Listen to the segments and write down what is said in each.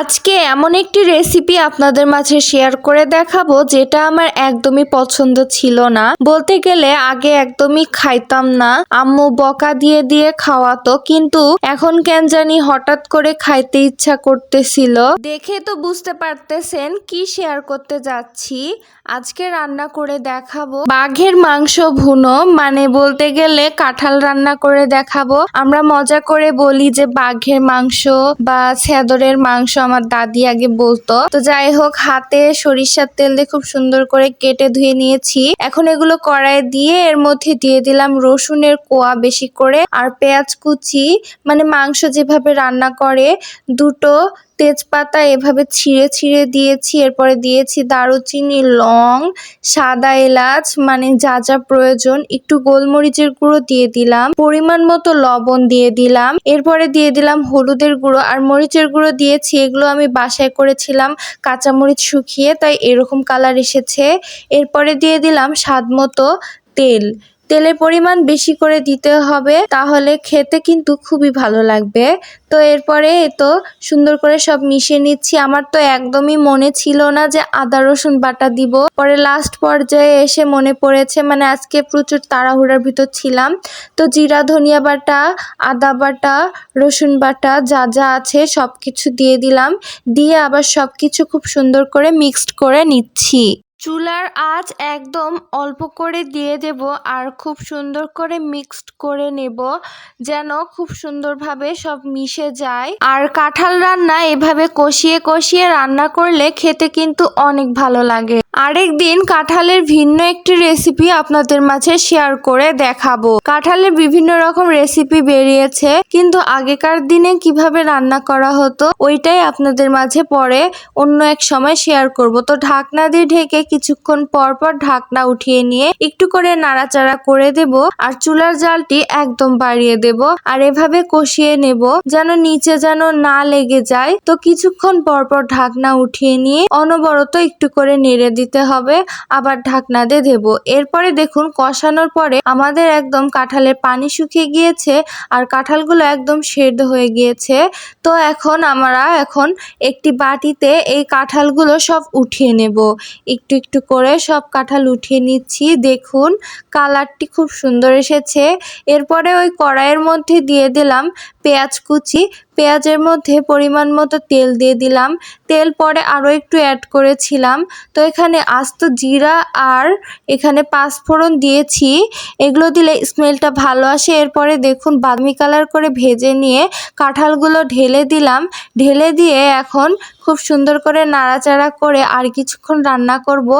আজকে এমন একটি রেসিপি আপনাদের মাঝে শেয়ার করে দেখাবো যেটা আমার একদমই পছন্দ ছিল না। বলতে গেলে আগে একদমই খাইতাম না। আম্মু বকা দিয়ে দিয়ে খাওয়াতো, কিন্তু এখন কেন জানি হঠাৎ করে খাইতে ইচ্ছা করতেছিল। দেখে তো বুঝতে পারতেছেন কি শেয়ার করতে যাচ্ছি। আজকে রান্না করে দেখাবো। বাঘের মাংস ভুনো মানে বলতে গেলে কাঁঠাল রান্না করে দেখাবো। আমরা মজা করে বলি যে বাঘের মাংস বা ছেদরের মাংস আমার দাদি আগে বলতো। তো যাই হোক, হাতে সরিষার তেল দিয়ে খুব সুন্দর করে কেটে ধুয়ে নিয়েছি। এখন এগুলো কড়াই দিয়ে এর মধ্যে দিয়ে দিলাম রসুনের কোয়া বেশি করে আর পেঁয়াজ কুচি। মানে মাংস যেভাবে রান্না করে, দুটো তেজপাতা এভাবে ছিঁড়ে ছিঁড়ে দিয়েছি, এরপরে দিয়েছি দারুচিনি, লং, সাদা এলাচ মানে যা যা প্রয়োজন। একটু গোলমরিচের গুঁড়ো দিয়ে দিলাম, পরিমাণ মতো লবণ দিয়ে দিলাম। এরপরে দিয়ে দিলাম হলুদের গুঁড়ো আর মরিচের গুঁড়ো দিয়েছি, এগুলো আমি বাসায় করেছিলাম, কাঁচামরিচ শুকিয়ে, তাই এরকম কালার এসেছে। এরপরে দিয়ে দিলাম স্বাদ মতো তেল। তেলের পরিমাণ বেশি করে দিতে হবে, তাহলে খেতে কিন্তু খুবই ভালো লাগবে। তো এরপরে তো সুন্দর করে সব মিশিয়ে নিচ্ছি। আমার তো একদমই মনে ছিল না যে আদা, রসুন বাটা দিব। পরে লাস্ট পর্যায়ে এসে মনে পড়েছে মানে আজকে প্রচুর তাড়াহুড়ার ভিতর ছিলাম। তো জিরা, ধনিয়া বাটা, আদা বাটা, রসুন বাটা যা যা আছে সব কিছু দিয়ে দিলাম। দিয়ে আবার সব কিছু খুব সুন্দর করে মিক্সড করে নিচ্ছি। চুলার আঁচ একদম অল্প করে দিয়ে দেব আর খুব সুন্দর করে মিক্সড করে নেব যেন খুব সুন্দরভাবে সব মিশে যায়। আর কাঁঠাল রান্না এভাবে কষিয়ে কষিয়ে রান্না করলে খেতে কিন্তু অনেক ভালো লাগে। আরেক দিন কাঁঠালের ভিন্ন একটি রেসিপি আপনাদের মাঝে শেয়ার করে দেখাবো। কাঁঠালের বিভিন্ন রকম রেসিপি বেরিয়েছে, কিন্তু আগেকার দিনে কীভাবে রান্না করা হতো, ওইটাই আপনাদের মাঝে পরে অন্য এক সময় শেয়ার করব। তো ঢাকনা দিয়ে ঢেকে কিছুক্ষণ পর পর ঢাকনা উঠিয়ে নিয়ে একটু করে নাড়াচাড়া করে দেব আর চুলার জালটি একদম বাড়িয়ে দেব আর এভাবে কষিয়ে নেব যেন নিচে যেন না লেগে যায়। তো কিছুক্ষণ পর পর ঢাকনা উঠিয়ে নিয়ে অনবরত একটু করে নেড়ে দিতে হবে, আবার ঢাকনা দিয়ে দেব। এরপরে দেখুন কষানোর পরে আমাদের একদম কাঁঠালের পানি শুকিয়ে গিয়েছে আর কাঁঠালগুলো একদম সেদ্ধ হয়ে গিয়েছে। তো এখন আমরা এখন একটি বাটিতে এই কাঁঠালগুলো সব উঠিয়ে নেব। একটু একটু করে সব কাঁঠাল উঠিয়ে নিচ্ছি। দেখুন, কালারটি খুব সুন্দর এসেছে। এরপরে ওই কড়াইয়ের মধ্যে দিয়ে দিলাম পেঁয়াজ কুচি। পেঁয়াজের মধ্যে পরিমাণ মতো তেল দিয়ে দিলাম। তেল পরে আরও একটু অ্যাড করেছিলাম। তো এখানে আস্ত জিরা আর এখানে পাঁচফোড়ন দিয়েছি। এগুলো দিলে স্মেলটা ভালো আসে। এরপরে দেখুন বাদামি কালার করে ভেজে নিয়ে কাঁঠালগুলো ঢেলে দিলাম। ঢেলে দিয়ে এখন খুব সুন্দর করে নাড়াচাড়া করে আর কিছুক্ষণ রান্না করব।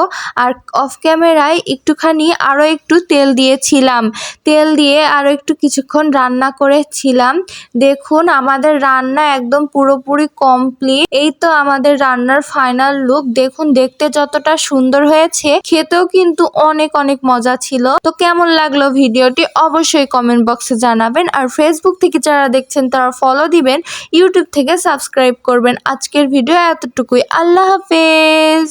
আর অফ ক্যামেরায় একটুখানি আরও একটু তেল দিয়েছিলাম। তেল দিয়ে আরও একটু কিছুক্ষণ রান্না করেছিলাম। দেখুন আমাদের রান্না একদম পুরোপুরি কমপ্লিট এই তো আমাদের রান্নার ফাইনাল লুক দেখুন, দেখতে যতটা সুন্দর হয়েছে, খেতেও কিন্তু অনেক অনেক মজা ছিল। তো কেমন লাগল ভিডিওটি অবশ্যই কমেন্ট বক্সে জানাবেন। আর ফেসবুক থেকে যারা দেখছেন, তারা ফলো দিবেন। ইউটিউব থেকে সাবস্ক্রাইব করবেন। আজকের ভিডিও এতটুকুই। আল্লাহ হাফেজ!